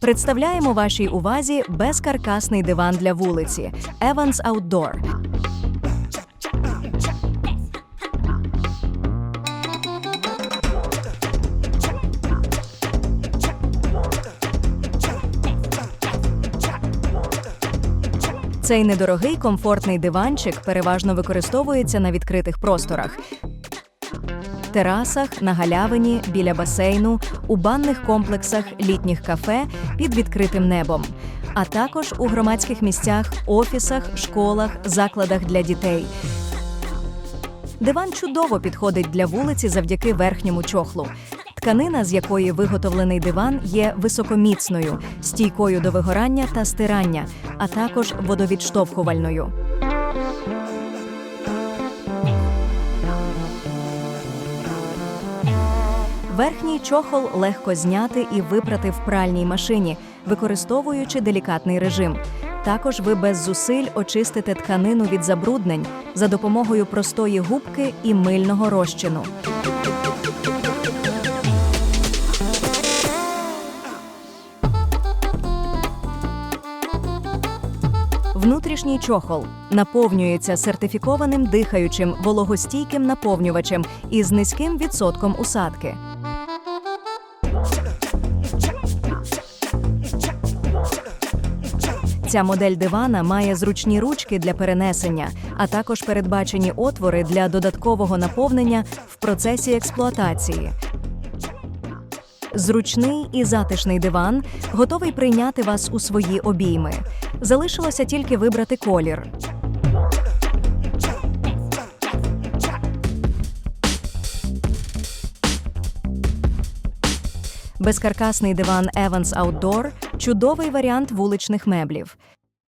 Представляємо вашій увазі безкаркасний диван для вулиці Evans Outdoor. Цей недорогий комфортний диванчик переважно використовується на відкритих просторах. Терасах, на галявині, біля басейну, у банних комплексах, літніх кафе під відкритим небом, а також у громадських місцях, офісах, школах, закладах для дітей. Диван чудово підходить для вулиці завдяки верхньому чохлу. Тканина, з якої виготовлений диван, є високоміцною, стійкою до вигорання та стирання, а також водовідштовхувальною. Верхній чохол легко зняти і випрати в пральній машині, використовуючи делікатний режим. Також ви без зусиль очистите тканину від забруднень за допомогою простої губки і мильного розчину. Внутрішній чохол наповнюється сертифікованим дихаючим вологостійким наповнювачем із низьким відсотком усадки. Ця модель дивана має зручні ручки для перенесення, а також передбачені отвори для додаткового наповнення в процесі експлуатації. Зручний і затишний диван готовий прийняти вас у свої обійми. Залишилося тільки вибрати колір. Безкаркасний диван Evans Outdoor – чудовий варіант вуличних меблів.